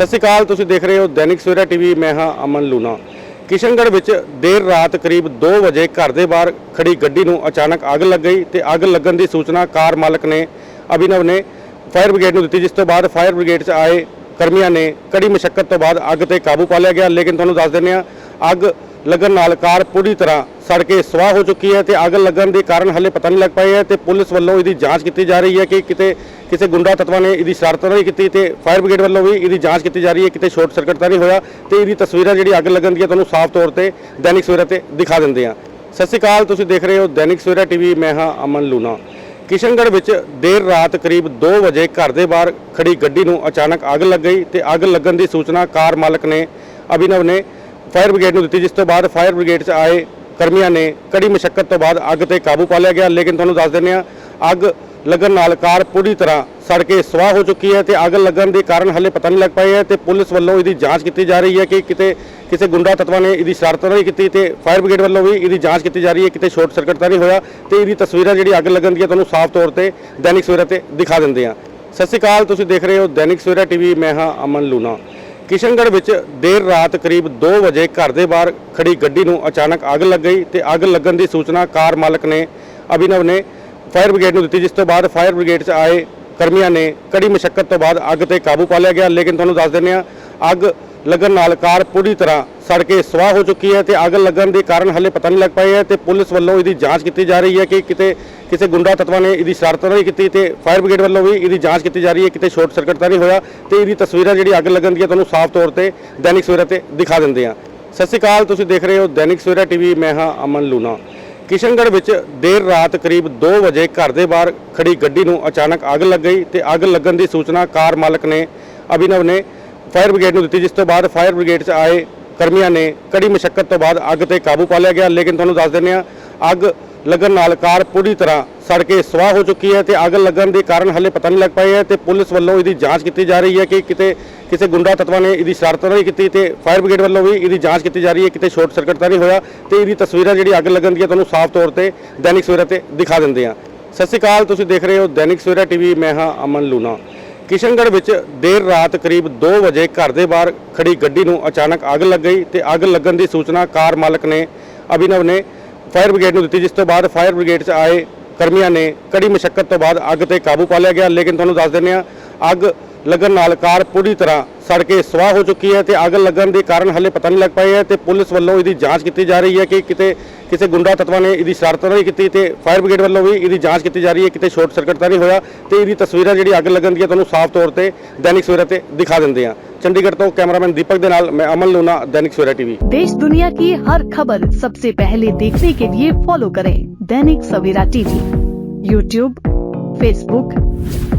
ਸਤਿ ਸ਼੍ਰੀ ਅਕਾਲ, ਤੁਸੀਂ ਦੇਖ ਰਹੇ ਹੋ ਦੈਨਿਕ ਸਵੇਰਾ ਟੀਵੀ, ਮੈਂ ਹਾਂ ਅਮਨ ਲੂਣਾ। ਕਿਸ਼ਨਗੜ੍ਹ ਵਿੱਚ ਦੇਰ ਰਾਤ ਕਰੀਬ 2 ਵਜੇ ਘਰ ਦੇ ਬਾਹਰ ਖੜੀ ਗੱਡੀ ਨੂੰ ਅਚਾਨਕ ਅੱਗ ਲੱਗ ਗਈ ਤੇ ਅੱਗ ਲੱਗਣ ਦੀ ਸੂਚਨਾ ਕਾਰ ਮਾਲਕ ਨੇ, ਅਭਿਨਵ ਨੇ ਫਾਇਰ ਬ੍ਰਿਗੇਡ ਨੂੰ ਦਿੱਤੀ, ਜਿਸ ਤੋਂ ਬਾਅਦ ਫਾਇਰ ਬ੍ਰਿਗੇਡ 'ਚ ਆਏ ਕਰਮੀਆਂ ਨੇ ਕੜੀ ਮੁਸ਼ੱਕਤ ਤੋਂ ਬਾਅਦ ਅੱਗ ਤੇ ਕਾਬੂ ਪਾ ਲਿਆ ਗਿਆ। ਲੇਕਿਨ ਤੁਹਾਨੂੰ ਦੱਸ ਦਿੰਦੇ ਹਾਂ, ਅੱਗ ਲੱਗਣ ਨਾਲ ਕਾਰ ਪੂਰੀ ਤਰ੍ਹਾਂ ਸੜ ਕੇ ਸਵਾਹ ਹੋ ਚੁੱਕੀ ਹੈ ਤੇ ਅੱਗ ਲੱਗਣ ਦੇ ਕਾਰਨ ਹਲੇ ਪਤਾ ਨਹੀਂ ਲੱਗ ਪਾਏ ਹੈ ਤੇ ਪੁਲਿਸ ਵੱਲੋਂ ਇਹਦੀ ਜਾਂਚ ਕੀਤੀ ਜਾ ਰਹੀ ਹੈ ਕਿ ਕਿਤੇ ਕਿਸੇ ਗੁੰਡਾ ਤੱਤਵਾਂ ਨੇ ਇਹਦੀ ਸ਼ਰਾਰਤ ਨਹੀਂ ਕੀਤੀ ਤੇ ਫਾਇਰ ਬ੍ਰਿਗੇਡ ਵੱਲੋਂ ਵੀ ਇਹਦੀ ਜਾਂਚ ਕੀਤੀ ਜਾ ਰਹੀ ਹੈ, ਕਿਤੇ ਸ਼ਾਰਟ ਸਰਕਟ ਤਾਂ ਨਹੀਂ ਹੋਇਆ ਤੇ ਇਹਦੀ ਤਸਵੀਰਾਂ ਜਿਹੜੀ ਅੱਗ ਲੱਗਣ ਦੀਆਂ ਤੁਹਾਨੂੰ ਸਾਫ਼ ਤੌਰ ਤੇ ਦੈਨਿਕ ਸਵੇਰਾ ਤੇ ਦਿਖਾ ਦਿੰਦੇ ਆ ਸਤਿ ਸ਼੍ਰੀ ਅਕਾਲ, ਤੁਸੀਂ ਦੇਖ ਰਹੇ ਹੋ ਦੈਨਿਕ ਸਵੇਰਾ ਟੀਵੀ, ਮੈਂ ਹਾਂ ਅਮਨ ਲੂਨਾ ਕਿਸ਼ਨਗੜ੍ਹ ਵਿੱਚ ਦੇਰ ਰਾਤ ਕਰੀਬ 2 ਵਜੇ ਘਰ ਦੇ ਬਾਹਰ ਖੜੀ ਗੱਡੀ ਨੂੰ ਅਚਾਨਕ ਅੱਗ ਲੱਗ ਗਈ ਤੇ ਅੱਗ ਲੱਗਣ ਦੀ ਸੂਚਨਾ ਕਾਰ ਮਾਲਕ ਨੇ, ਅਭਿਨਵ ਨੇ ਫਾਇਰ ਬ੍ਰਿਗੇਡ ਨੂੰ ਦਿੱਤੀ, ਜਿਸ ਤੋਂ ਬਾਅਦ ਫਾਇਰ ਬ੍ਰਿਗੇਡ 'ਚ ਆਏ ਕਰਮੀਆਂ ਨੇ ਕੜੀ ਮੁਸ਼ੱਕਤ ਤੋਂ ਬਾਅਦ ਅੱਗ ਤੇ ਕਾਬੂ ਪਾ ਲਿਆ ਗਿਆ। ਲੇਕਿਨ ਤੁਹਾਨੂੰ ਦੱਸ ਦਿੰਦੇ ਹਾਂ, ਅੱਗ ਲੱਗਣ ਨਾਲ ਕਾਰ ਪੂਰੀ ਤਰ੍ਹਾਂ ਸੜ ਕੇ ਸਵਾਹ ਹੋ ਚੁੱਕੀ ਹੈ ਤੇ ਅੱਗ ਲੱਗਣ ਦੇ ਕਾਰਨ ਹਲੇ ਪਤਾ ਨਹੀਂ ਲੱਗ ਪਾਏ ਹੈ ਤੇ ਪੁਲਿਸ ਵੱਲੋਂ ਇਹਦੀ ਜਾਂਚ ਕੀਤੀ ਜਾ ਰਹੀ ਹੈ ਕਿ ਕਿਤੇ ਕਿਸੇ ਗੁੰਡਾ ਤੱਤਵਾਂ ਨੇ ਇਹਦੀ ਸ਼ਰਾਰਤ ਨਹੀਂ ਕੀਤੀ ਤੇ ਫਾਇਰ ਬ੍ਰਿਗੇਡ ਵੱਲੋਂ ਵੀ ਇਹਦੀ ਜਾਂਚ ਕੀਤੀ ਜਾ ਰਹੀ ਹੈ, ਕਿਤੇ ਸ਼ਾਰਟ ਸਰਕਟ ਤਾਂ ਨਹੀਂ ਹੋਇਆ ਤੇ ਇਹਦੀ ਤਸਵੀਰਾਂ ਜਿਹੜੀ ਅੱਗ ਲੱਗਣ ਦੀਆਂ ਤੁਹਾਨੂੰ ਸਾਫ਼ ਤੌਰ ਤੇ ਦੈਨਿਕ ਸਵੇਰਾ ਤੇ ਦਿਖਾ ਦਿੰਦੇ ਆ ਸਤਿ ਸ਼੍ਰੀ ਅਕਾਲ, ਤੁਸੀਂ ਦੇਖ ਰਹੇ ਹੋ ਦੈਨਿਕ ਸਵੇਰਾ ਟੀਵੀ, ਮੈਂ ਹਾਂ ਅਮਨ ਲੂਨਾ ਕਿਸ਼ਨਗੜ੍ਹ ਵਿੱਚ ਦੇਰ ਰਾਤ ਕਰੀਬ 2 ਵਜੇ ਘਰ ਦੇ ਬਾਹਰ ਖੜੀ ਗੱਡੀ ਨੂੰ ਅਚਾਨਕ ਅੱਗ ਲੱਗ ਗਈ ਤੇ ਅੱਗ ਲੱਗਣ ਦੀ ਸੂਚਨਾ ਕਾਰ ਮਾਲਕ ਨੇ, ਅਭਿਨਵ ਨੇ ਫਾਇਰ ਬ੍ਰਿਗੇਡ ਨੂੰ ਦਿੱਤੀ, ਜਿਸ ਤੋਂ ਬਾਅਦ ਫਾਇਰ ਬ੍ਰਿਗੇਡ 'ਚ ਆਏ ਕਰਮੀਆਂ ਨੇ ਕੜੀ ਮੁਸ਼ੱਕਤ ਤੋਂ ਬਾਅਦ ਅੱਗ ਤੇ ਕਾਬੂ ਪਾ ਲਿਆ ਗਿਆ। ਲੇਕਿਨ ਤੁਹਾਨੂੰ ਦੱਸ ਦਿੰਦੇ ਹਾਂ, ਅੱਗ ਲੱਗਣ ਨਾਲ ਕਾਰ ਪੂਰੀ ਤਰ੍ਹਾਂ ਸੜ ਕੇ ਸਵਾਹ ਹੋ ਚੁੱਕੀ ਹੈ ਤੇ ਅੱਗ ਲੱਗਣ ਦੇ ਕਾਰਨ ਹਲੇ ਪਤਾ ਨਹੀਂ ਲੱਗ ਪਾਏ ਹੈ ਤੇ ਪੁਲਿਸ ਵੱਲੋਂ ਇਹਦੀ ਜਾਂਚ ਕੀਤੀ ਜਾ ਰਹੀ ਹੈ ਕਿ ਕਿਤੇ ਕਿਸੇ ਗੁੰਡਾ ਤੱਤਵਾਂ ਨੇ ਇਹਦੀ ਸ਼ਰਾਰਤ ਨਹੀਂ ਕੀਤੀ ਤੇ ਫਾਇਰ ਬ੍ਰਿਗੇਡ ਵੱਲੋਂ ਵੀ ਇਹਦੀ ਜਾਂਚ ਕੀਤੀ ਜਾ ਰਹੀ ਹੈ, ਕਿਤੇ ਸ਼ਾਰਟ ਸਰਕਟ ਤਾਂ ਨਹੀਂ ਹੋਇਆ ਤੇ ਇਹਦੀ ਤਸਵੀਰਾਂ ਜਿਹੜੀ ਅੱਗ ਲੱਗਣ ਦੀਆਂ ਤੁਹਾਨੂੰ ਸਾਫ਼ ਤੌਰ ਤੇ ਦੈਨਿਕ ਸਵੇਰਾ ਤੇ ਦਿਖਾ ਦਿੰਦੇ ਆ ਸਤਿ ਸ਼੍ਰੀ ਅਕਾਲ, ਤੁਸੀਂ ਦੇਖ ਰਹੇ ਹੋ ਦੈਨਿਕ ਸਵੇਰਾ ਟੀਵੀ, ਮੈਂ ਹਾਂ ਅਮਨ ਲੂਨਾ ਕਿਸ਼ਨਗੜ੍ਹ ਵਿੱਚ ਦੇਰ ਰਾਤ ਕਰੀਬ 2 ਵਜੇ ਘਰ ਦੇ ਬਾਹਰ ਖੜੀ ਗੱਡੀ ਨੂੰ ਅਚਾਨਕ ਅੱਗ ਲੱਗ ਗਈ ਤੇ ਅੱਗ ਲੱਗਣ ਦੀ ਸੂਚਨਾ ਕਾਰ ਮਾਲਕ ਨੇ, ਅਭਿਨਵ ਨੇ ਫਾਇਰ ਬ੍ਰਿਗੇਡ ਨੂੰ ਦਿੱਤੀ, ਜਿਸ ਤੋਂ ਬਾਅਦ ਫਾਇਰ ਬ੍ਰਿਗੇਡ 'ਚ ਆਏ ਕਰਮੀਆਂ ਨੇ ਕੜੀ ਮੁਸ਼ੱਕਤ ਤੋਂ ਬਾਅਦ ਅੱਗ ਤੇ ਕਾਬੂ ਪਾ ਲਿਆ ਗਿਆ। ਲੇਕਿਨ ਤੁਹਾਨੂੰ ਦੱਸ ਦਿੰਦੇ ਹਾਂ, ਅੱਗ ਲੱਗਣ ਨਾਲ ਕਾਰ ਪੂਰੀ ਤਰ੍ਹਾਂ ਸੜ ਕੇ ਸਵਾਹ ਹੋ ਚੁੱਕੀ ਹੈ ਤੇ ਅੱਗ ਲੱਗਣ ਦੇ ਕਾਰਨ ਹਲੇ ਪਤਾ ਨਹੀਂ ਲੱਗ ਪਾਏ ਹੈ ਤੇ ਪੁਲਿਸ ਵੱਲੋਂ ਇਹਦੀ ਜਾਂਚ ਕੀਤੀ ਜਾ ਰਹੀ ਹੈ ਕਿ ਕਿਤੇ ਕਿਸੇ ਗੁੰਡਾ ਤੱਤਵਾਂ ਨੇ ਇਹਦੀ ਸ਼ਰਾਰਤ ਨਹੀਂ ਕੀਤੀ ਤੇ ਫਾਇਰ ਬ੍ਰਿਗੇਡ ਵੱਲੋਂ ਵੀ ਇਹਦੀ ਜਾਂਚ ਕੀਤੀ ਜਾ ਰਹੀ ਹੈ, ਕਿਤੇ ਸ਼ਾਰਟ ਸਰਕਟ ਤਾਂ ਨਹੀਂ ਹੋਇਆ ਤੇ ਇਹਦੀ ਤਸਵੀਰਾਂ ਜਿਹੜੀ ਅੱਗ ਲੱਗਣ ਦੀਆਂ ਤੁਹਾਨੂੰ ਸਾਫ਼ ਤੌਰ ਤੇ ਦੈਨਿਕ ਸਵੇਰਾ ਤੇ ਦਿਖਾ ਦਿੰਦੇ ਆ ਸਤਿ ਸ਼੍ਰੀ ਅਕਾਲ, ਤੁਸੀਂ ਦੇਖ ਰਹੇ ਹੋ ਦੈਨਿਕ ਸਵੇਰਾ ਟੀਵੀ, ਮੈਂ ਹਾਂ ਅਮਨ ਲੂਨਾ ਕਿਸ਼ਨਗੜ੍ਹ ਵਿੱਚ ਦੇਰ ਰਾਤ ਕਰੀਬ 2 ਵਜੇ ਘਰ ਦੇ ਬਾਹਰ ਖੜੀ ਗੱਡੀ ਨੂੰ ਅਚਾਨਕ ਅੱਗ ਲੱਗ ਗਈ ਤੇ ਅੱਗ ਲੱਗਣ ਦੀ ਸੂਚਨਾ ਕਾਰ ਮਾਲਕ ਨੇ, ਅਭਿਨਵ ਨੇ ਫਾਇਰ ਬ੍ਰਿਗੇਡ ਨੂੰ ਦਿੱਤੀ, ਜਿਸ ਤੋਂ ਬਾਅਦ ਫਾਇਰ ਬ੍ਰਿਗੇਡ 'ਚ ਆਏ ਕਰਮੀਆਂ ਨੇ ਕੜੀ ਮੁਸ਼ੱਕਤ ਤੋਂ ਬਾਅਦ ਅੱਗ ਤੇ ਕਾਬੂ ਪਾ ਲਿਆ ਗਿਆ। ਲੇਕਿਨ ਤੁਹਾਨੂੰ ਦੱਸ ਦਿੰਦੇ ਹਾਂ, ਅੱਗ ਲੱਗਣ ਨਾਲ ਕਾਰ ਪੂਰੀ ਤਰ੍ਹਾਂ ਸੜ ਕੇ ਸਵਾਹ ਹੋ ਚੁੱਕੀ ਹੈ ਤੇ ਅੱਗ ਲੱਗਣ ਦੇ ਕਾਰਨ ਹਲੇ ਪਤਾ ਨਹੀਂ ਲੱਗ ਪਾਏ ਹੈ ਤੇ ਪੁਲਿਸ ਵੱਲੋਂ ਇਹਦੀ ਜਾਂਚ ਕੀਤੀ ਜਾ ਰਹੀ ਹੈ ਕਿ ਕਿਤੇ ਕਿਸੇ ਗੁੰਡਾ ਤੱਤਵਾਂ ਨੇ ਇਹਦੀ ਸ਼ਰਾਰਤ ਤਾਂ ਨਹੀਂ ਕੀਤੀ ਤੇ ਫਾਇਰ ਬ੍ਰਿਗੇਡ ਵੱਲੋਂ ਵੀ ਇਹਦੀ ਜਾਂਚ ਕੀਤੀ ਜਾ ਰਹੀ ਹੈ ਕਿਤੇ ਸ਼ਾਰਟ ਸਰਕਟ ਤਾਂ ਨਹੀਂ ਹੋਇਆ ਤੇ ਇਹਦੀ ਤਸਵੀਰਾਂ ਜਿਹੜੀ ਅੱਗ ਲੱਗਣ ਦੀਆਂ ਤੁਹਾਨੂੰ ਸਾਫ਼ ਤੌਰ ਤੇ ਦੈਨਿਕ ਸਵੇਰਾ ਤੇ ਦਿਖਾ ਦਿੰਦੇ ਆ ਚੰਡੀਗੜ੍ਹ ਤੋਂ ਕੈਮਰਾਮੈਨ ਦੀਪਕ ਦੇ ਨਾਲ ਮੈਂ ਅਮਨ ਲੋਨਾ ਦੈਨਿਕ ਸਵੇਰਾ ਟੀਵੀ देश दुनिया की हर खबर सबसे पहले देखने के लिए फॉलो करें Dainik Savera TV YouTube Facebook